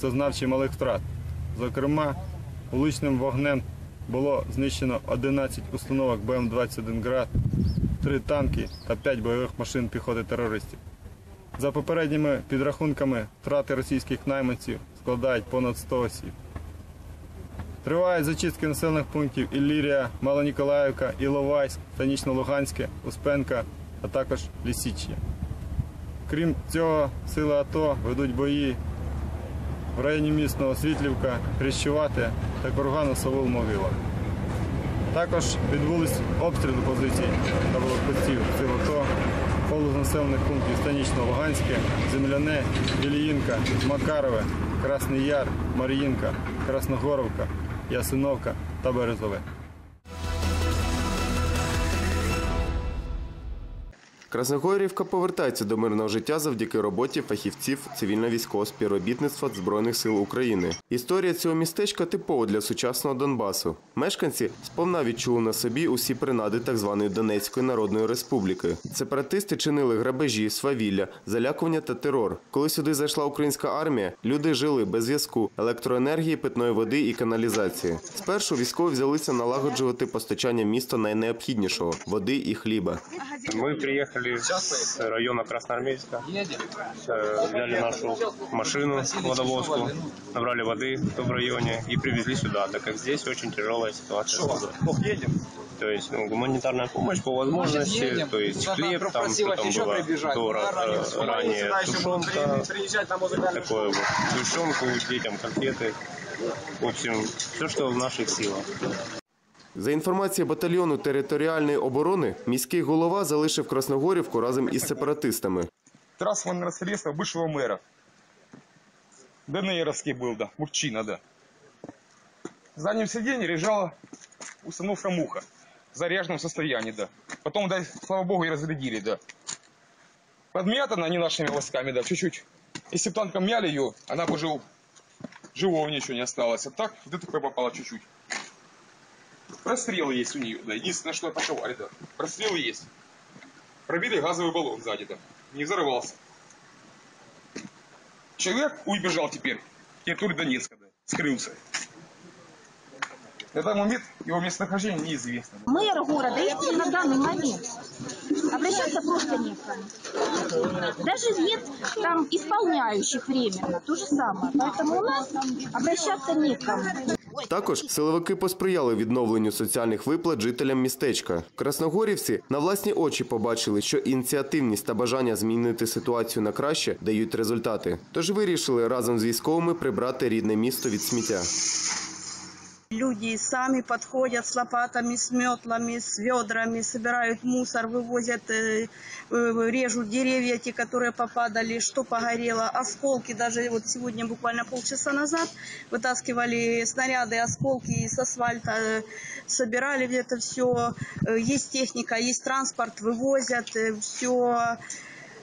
зазнав чималих втрат. Зокрема, вуличним вогнем було знищено 11 установок БМ-21 «Град», 3 танки та 5 бойових машин піхоти терористів. За попередніми підрахунками, втрати російських найманців складають понад 100 осіб. Тривають зачистки населених пунктів Іллірія, Малоніколаївка, Іловайськ, Станічно-Луганське, Успенка, а також Лісічня. Крім цього, сили АТО ведуть бої в районі міст Світлівка Хрещувати та Кургану Савул Могила. Також відбулись обстріли позицій та блокпостів сил АТО полузнаселених пунктів Станічно-Луганське, Земляне, Іліїнка, Макарове, Красний Яр, Мар'їнка, Красногоровка, Ясиновка та Березове. Красногорівка повертається до мирного життя завдяки роботі фахівців цивільно-військового співробітництва Збройних сил України. Історія цього містечка типова для сучасного Донбасу. Мешканці сповна відчули на собі усі принади так званої Донецької Народної Республіки. Сепаратисти чинили грабежі, свавілля, залякування та терор. Коли сюди зайшла українська армія, люди жили без зв'язку, електроенергії, питної води і каналізації. Спершу військові взялися налагоджувати постачання міста найнеобхіднішого води і хліба. Мы приехали с района Красноармейска, э, взяли нашу машину водовозку, набрали воды в районе и привезли сюда, так как здесь очень тяжелая ситуация. То есть ну, гуманитарная помощь по возможности, то есть хлеб, там что там было до э, ранее, тушенка, такое вот, тушенку детям, конфеты, в общем, все, что в наших силах. За інформацією батальйону територіальної оборони, міський голова залишив Красногорівку разом із сепаратистами. трассовое средство бывшего мэра. ДНРовский был, да, мужчина, да. В заднем сиденье лежала установка муха в заряженном состоянии, да. Потом, да, слава богу, и разрядили, да. Подмятана не нашими войсками, да, чуть-чуть. Если бы танком мяли ее, она бы жив... живого ничего не осталось. А так в ДТП попала чуть-чуть. Прострелы есть у нее, да. Единственное, что атаковали, да. Прострелы есть. Пробитый газовый баллон сзади, да. Не взорвался. Человек убежал теперь территорию Донецка, да. Скрылся. На данный момент его местонахождение неизвестно. Мэр города их на данный момент. Обращаться просто некому. Даже нет там исполняющих временно. То же самое. Поэтому у нас обращаться некому. Також силовики посприяли відновленню соціальних виплат жителям містечка. Красногорівці на власні очі побачили, що ініціативність та бажання змінити ситуацію на краще дають результати. Тож вирішили разом з військовими прибрати рідне місто від сміття. Люди сами подходят с лопатами, с метлами, с ведрами, собирают мусор, вывозят, э, э, режут деревья, те, которые попадали, что погорело, осколки. Даже вот сегодня, буквально полчаса назад, вытаскивали снаряды, осколки с асфальта, э, собирали это все. Есть техника, есть транспорт, вывозят все.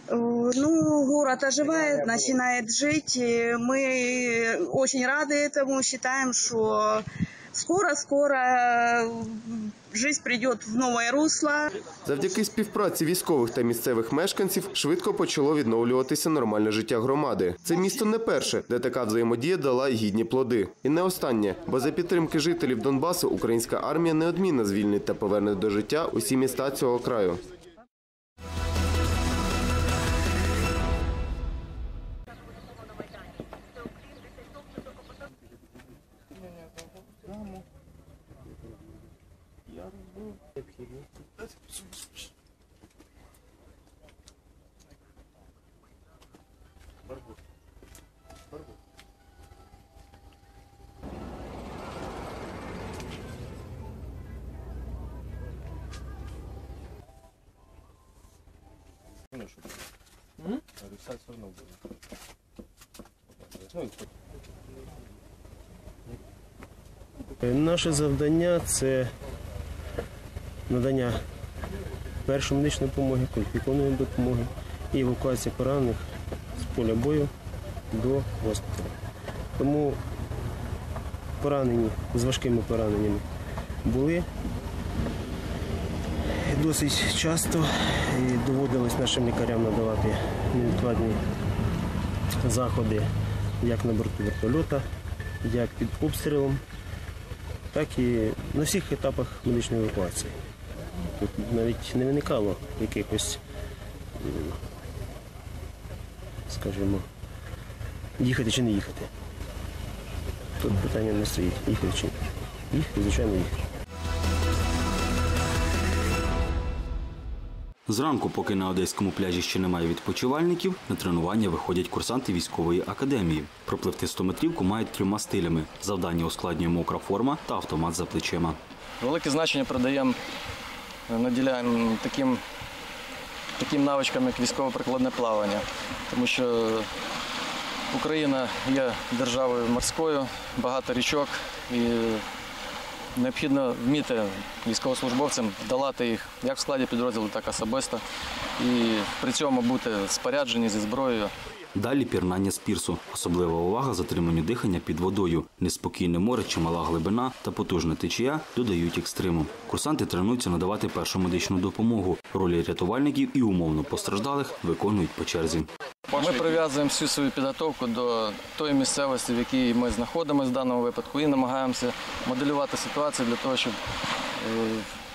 Ну, город оживает, начинает жить. Мы очень рады этому, считаем, что скоро-скоро жизнь придет в новое русло. Завдяки співпраці військових та місцевих мешканців швидко почало відновлюватися нормальне життя громади. Це місто не перше, де така взаємодія дала гідні плоди. І не останнє, бо за підтримки жителів Донбасу українська армія неодмінно звільнить та поверне до життя усі міста цього краю. Наше завдання це надання першої медичної допомоги, кваліфікованої допомоги і евакуація поранених з поля бою до госпіталю. Тому поранені з важкими пораненнями були досить часто і доводилось нашим лікарям надавати невідкладні заходи як на борту вертольота, як під обстрілом, так і на всіх етапах медичної евакуації. Тут навіть не виникало якихось, скажімо, їхати чи не їхати. Тут питання не стоїть, їхати чи ні. Їхати, звичайно, їхати. Зранку, поки на одеському пляжі ще немає відпочивальників, на тренування виходять курсанти військової академії. Пропливти 100-метрівку мають трьома стилями. Завдання ускладнює мокра форма та автомат за плечима. Велике значення придаємо, е, наділяємо таким, таким навичкам, як військово-прикладне плавання. Тому що Україна є державою морською, багато річок і необхідно вміти військовослужбовцям долати їх як в складі підрозділу, так і особисто. І при цьому бути споряджені зі зброєю. Далі пірнання з пірсу. Особлива увага затриманню дихання під водою. Неспокійне море, чимала глибина та потужна течія додають екстриму. Курсанти тренуються надавати першу медичну допомогу. Ролі рятувальників і умовно постраждалих виконують по черзі. Ми прив'язуємо всю свою підготовку до тої місцевості, в якій ми знаходимося в даному випадку, і намагаємося моделювати ситуацію для того, щоб е,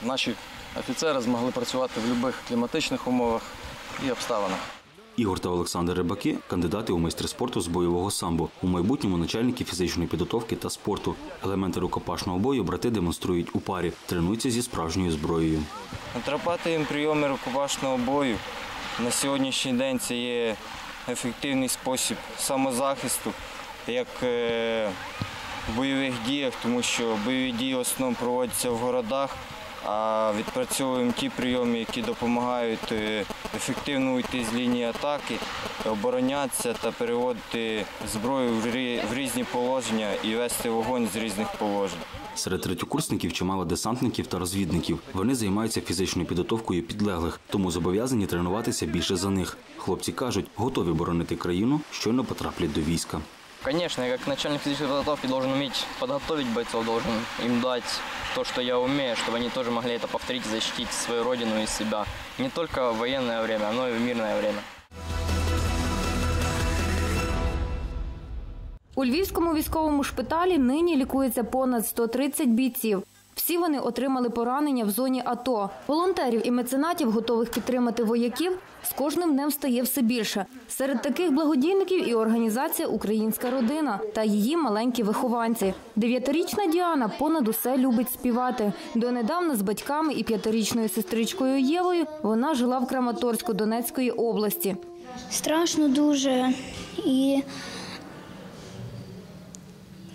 наші офіцери змогли працювати в будь-яких кліматичних умовах і обставинах. Ігор та Олександр Рибаки кандидати у майстри спорту з бойового самбо. У майбутньому начальники фізичної підготовки та спорту. Елементи рукопашного бою брати демонструють у парі, тренуються зі справжньою зброєю. Атрапати прийоми рукопашного бою на сьогоднішній день це є ефективний спосіб самозахисту, як е, в бойових діях, тому що бойові дії в основному проводяться в городах, а відпрацьовуємо ті прийоми, які допомагають е, ефективно уйти з лінії атаки, оборонятися та переводити зброю в різні положення і вести вогонь з різних положень. Серед третьокурсників чимало десантників та розвідників. Вони займаються фізичною підготовкою підлеглих, тому зобов'язані тренуватися більше за них. Хлопці кажуть, готові боронити країну, щойно потраплять до війська. Конечно, я как начальник физической подготовки должен уметь подготовить бойцов, должен им дать то, что я умею, чтобы они тоже могли это повторить и защитить свою родину и себя. Не только в военное время, но и в мирное время. У Львівському військовому шпиталі нині лікується понад 130 бійців. Всі вони отримали поранення в зоні АТО. Волонтерів і меценатів, готових підтримати вояків, з кожним днем стає все більше. Серед таких благодійників і організація Українська родина та її маленькі вихованці. Дев'ятирічна Діана понад усе любить співати. Донедавна з батьками і п'ятирічною сестричкою Євою вона жила в Краматорську Донецької області. Страшно дуже. І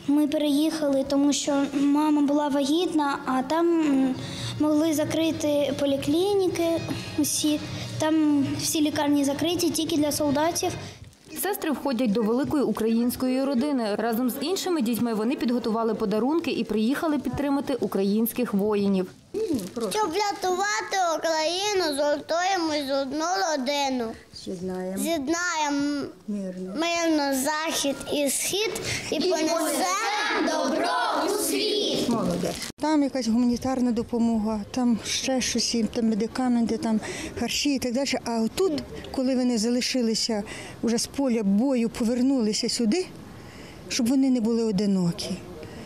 ми переїхали, тому що мама була вагітна, а там могли закрити поліклініки усі. Там всі лікарні закриті тільки для солдатів. Сестри входять до великої української родини. Разом з іншими дітьми вони підготували подарунки і приїхали підтримати українських воїнів. Щоб врятувати Україну, згуртуємо з одну родину. З'єднаємо мирно захід і схід і понесемо добро у світ. Там якась гуманітарна допомога, там ще щось, їм, там медикаменти, там харчі і так далі. А тут, коли вони залишилися вже з поля бою, повернулися сюди, щоб вони не були одинокі,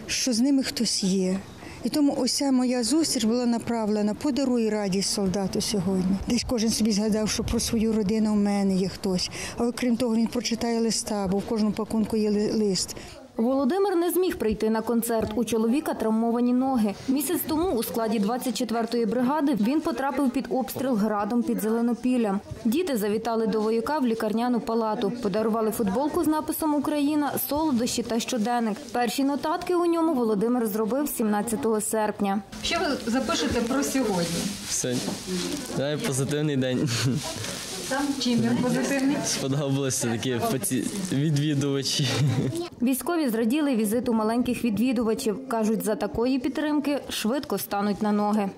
що з ними хтось є. І тому ця моя зустріч була направлена подаруй радість солдату сьогодні. Десь кожен собі згадав, що про свою родину в мене є хтось. А окрім того, він прочитає листа, бо в кожному пакунку є ли- лист. Володимир не зміг прийти на концерт. У чоловіка травмовані ноги. Місяць тому у складі 24-ї бригади він потрапив під обстріл градом під Зеленопіллям. Діти завітали до вояка в лікарняну палату, подарували футболку з написом Україна, солодощі та щоденник. Перші нотатки у ньому Володимир зробив 17 серпня. Що ви запишете про сьогодні? Все. Давай позитивний день. Сам чим він позитивний? Сподобалося такі поці- відвідувачі. Військові зраділи візиту маленьких відвідувачів. кажуть, за такої підтримки швидко стануть на ноги.